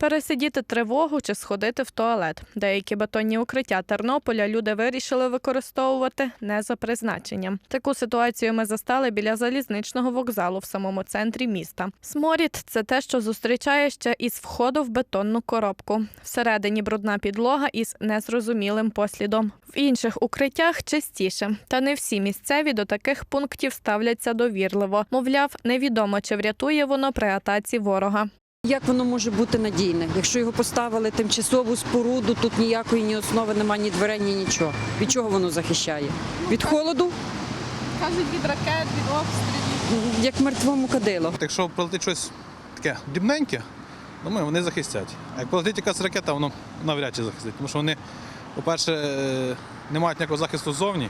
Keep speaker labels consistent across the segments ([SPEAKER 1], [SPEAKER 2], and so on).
[SPEAKER 1] Пересидіти тривогу чи сходити в туалет. Деякі бетонні укриття Тернополя люди вирішили використовувати не за призначенням. Таку ситуацію ми застали біля залізничного вокзалу в самому центрі міста. Сморід це те, що зустрічає ще із входу в бетонну коробку. Всередині брудна підлога із незрозумілим послідом. В інших укриттях чистіше. Та не всі місцеві до таких пунктів ставляться довірливо. Мовляв, невідомо чи врятує воно при атаці ворога.
[SPEAKER 2] Як воно може бути надійне? Якщо його поставили тимчасову споруду, тут ніякої ні основи немає, ні дверей, ні нічого. Від чого воно захищає? Від холоду,
[SPEAKER 1] Кажуть від ракет, від обстрілів.
[SPEAKER 2] як мертвому кадило.
[SPEAKER 3] Якщо прилетить щось таке дрібненьке, думаю, вони захистять. А як прилетить якась ракета, воно навряд чи захистить. Тому що вони, по-перше, е, не мають ніякого захисту ззовні,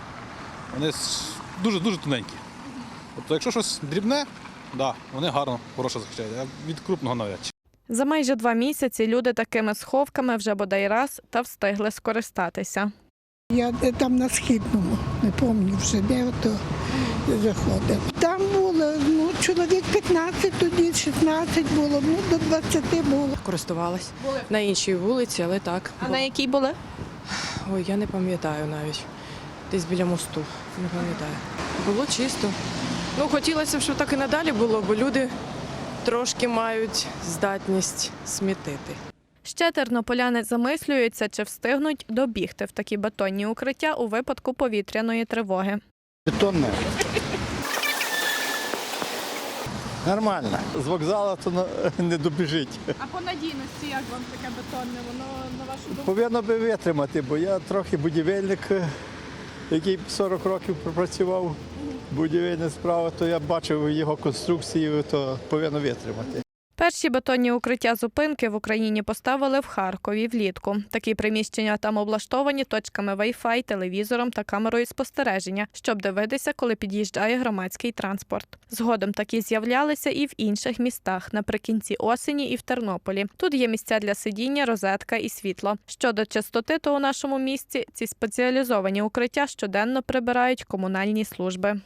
[SPEAKER 3] вони дуже-дуже тоненькі. Тобто, якщо щось дрібне, да, вони гарно, хорошо захищають, а від крупного навряд чи.
[SPEAKER 1] За майже два місяці люди такими сховками вже бодай раз та встигли скористатися.
[SPEAKER 4] Я де там на східному, не пам'ятаю вже де ото заходив. Там було ну, чоловік 15, тоді 16 було, ну до 20 було.
[SPEAKER 5] користувалась на іншій вулиці, але так.
[SPEAKER 1] А на якій були?
[SPEAKER 5] Ой, я не пам'ятаю навіть. Десь біля мосту. Не пам'ятаю. Було чисто. Ну, хотілося б, щоб так і надалі було, бо люди трошки мають здатність смітити.
[SPEAKER 1] Ще тернополяни замислюються, чи встигнуть добігти в такі бетонні укриття у випадку повітряної тривоги.
[SPEAKER 6] Бетонне. Нормально. З вокзалу то не добіжить.
[SPEAKER 1] А по надійності як вам таке бетонне? Воно на вашу думку?
[SPEAKER 6] Повинно би витримати, бо я трохи будівельник, е, який 40 років пропрацював будівельні справи, то я бачив його конструкцію, то повинно витримати.
[SPEAKER 1] Перші бетонні укриття зупинки в Україні поставили в Харкові влітку. Такі приміщення там облаштовані точками Wi-Fi, телевізором та камерою спостереження, щоб дивитися, коли під'їжджає громадський транспорт. Згодом такі з'являлися і в інших містах наприкінці осені і в Тернополі. Тут є місця для сидіння, розетка і світло. Щодо частоти, то у нашому місті ці спеціалізовані укриття щоденно прибирають комунальні служби.